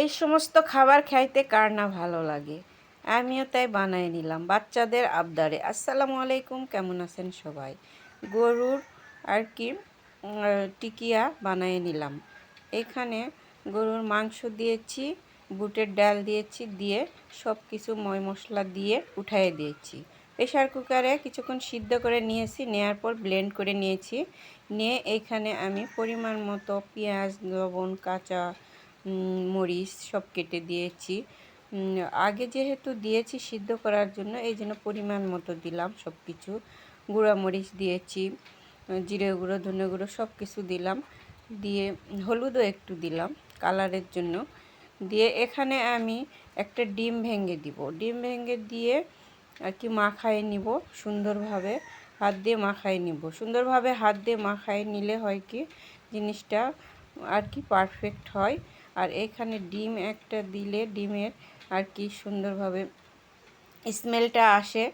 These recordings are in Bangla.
এই সমস্ত খাবার খাইতে কার না ভালো লাগে? আমিও তাই বানাই নিলাম, বাচ্চাদের আবদারে। আসসালামু আলাইকুম, কেমন আছেন সবাই? গরুর আর কি টিকিয়া বানাই নিলাম। এখানে গরুর মাংস দিয়েছি, বুটের ডাল দিয়েছি, দিয়ে সব কিছু ময় মশলা দিয়ে উঠাই দিয়েছি। প্রেশার কুকারে কিছুক্ষণ সিদ্ধ করে নিয়েছি নেওয়ার পর ব্লেন্ড করে নিয়েছি। নিয়ে এইখানে আমি পরিমাণ মতো পেঁয়াজ, লবণ, কাঁচা মরিচ সব কেটে দিয়েছি। আগে যেহেতু দিয়েছি সিদ্ধ করার জন্য, এই জন্য পরিমাণ মতো দিলাম সব কিছু গুঁড়া মরিচ দিয়েছি, জিরে গুঁড়ো, ধনে গুঁড়ো সব কিছু দিলাম। দিয়ে হলুদও একটু দিলাম কালারের জন্য। দিয়ে এখানে আমি একটা ডিম ভেঙে দিব। ডিম ভেঙে দিয়ে আর কি মাখায় নিব সুন্দরভাবে, হাত দিয়ে মাখায় নিব। সুন্দরভাবে হাত দিয়ে মাখায় নিলে হয় কি, জিনিসটা আর কি পারফেক্ট হয়। আর এখানে ডিম একটা দিলে ডিমের আর কি সুন্দরভাবে স্মেলটা আসে,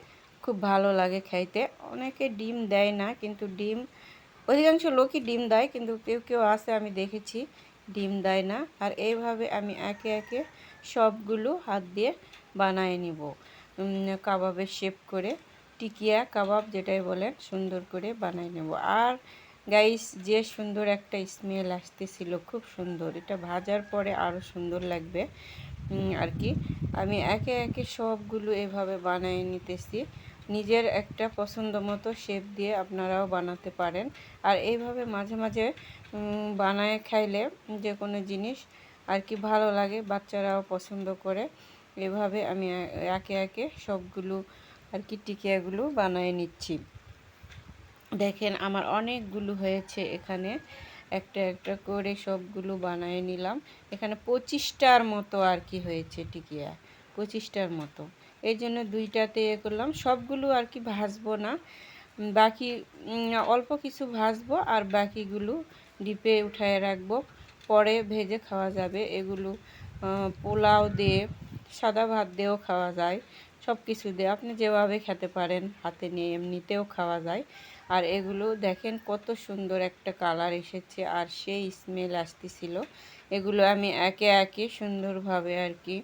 খুব ভালো লাগে খাইতে। অনেকে ডিম দেয় না, কিন্তু ডিম, অধিকাংশ লোকই ডিম দেয়, কিন্তু কেউ কেউ আসে আমি দেখেছি, ডিম দেয় না। আর এইভাবে আমি একে একে সবগুলো হাত দিয়ে বানায় নিব। কাবাবের শেপ করে, টিকিয়া কাবাব যেটাই বলেন, সুন্দর করে বানাই নেব। আর গাইস যে সুন্দর একটা স্মেল আসতেছিল, খুব সুন্দর। এটা ভাজার পরে আরও সুন্দর লাগবে আর কি। আমি একে একে সবগুলো এভাবে বানিয়ে নিতেছি। নিজের একটা পছন্দ মতো শেপ দিয়ে আপনারাও বানাতে পারেন। আর এইভাবে মাঝে মাঝে বানায় খাইলে যে কোনো জিনিস আর কি ভালো লাগে, বাচ্চারাও পছন্দ করে। এভাবে আমি একে একে সবগুলো আর কি টিকিয়াগুলো বানিয়ে নিচ্ছি। দেখেন আমার অনেকগুলো হয়েছে এখানে। একটা একটা করে সবগুলো বানিয়ে নিলাম। এখানে পঁচিশটার মতো আর কি হয়েছে টিকিয়া পঁচিশটার মতো। এই জন্য দুইটাতে এ করলাম। সবগুলো আর কি ভাজবো না। বাকি অল্প কিছু ভাজবো আর বাকিগুলো ডিপে উঠায় রাখব। পরে ভেজে খাওয়া যাবে। এগুলো পোলাও দিয়ে, সাদা ভাত দিয়েও খাওয়া যায়। সব কিছু দিয়ে আপনি যেভাবে খেতে পারেন, হাতে নিয়ে এমনিতেও খাওয়া যায়। আর এগুলো দেখেন কত সুন্দর একটা কালার এসেছে আর সেই স্মেল আসতেছিল। এগুলো আমি একে একে সুন্দরভাবে আর কি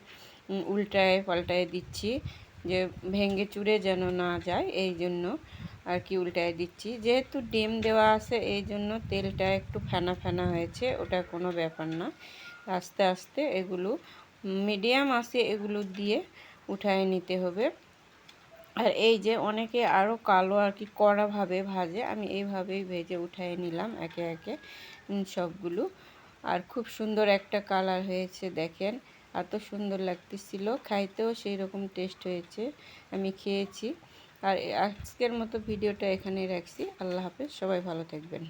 উল্টায় পাল্টায় দিচ্ছি যে ভেঙে চুরে যেন না যায়, এই জন্য আর কি উল্টায় দিচ্ছি। যেহেতু ডিম দেওয়া আছে, এই জন্য তেলটা একটু ফেনা ফেনা হয়েছে, ওটা কোনো ব্যাপার না। আস্তে আস্তে এগুলো মিডিয়াম আছে এগুলো দিয়ে উঠায় নিতে হবে। আর এই যে অনেকে আরও কালো আর কি কড়াভাবে ভাজে, আমি এইভাবেই ভেজে উঠাই নিলাম একে একে সবগুলো। আর খুব সুন্দর একটা কালার হয়েছে দেখেন, এত সুন্দর লাগতেছিল, খাইতেও সেই রকম টেস্ট হয়েছে, আমি খেয়েছি। আর আজকের মতো ভিডিওটা এখানেই রাখছি, আল্লাহ হাফেজ, সবাই ভালো থাকবেন।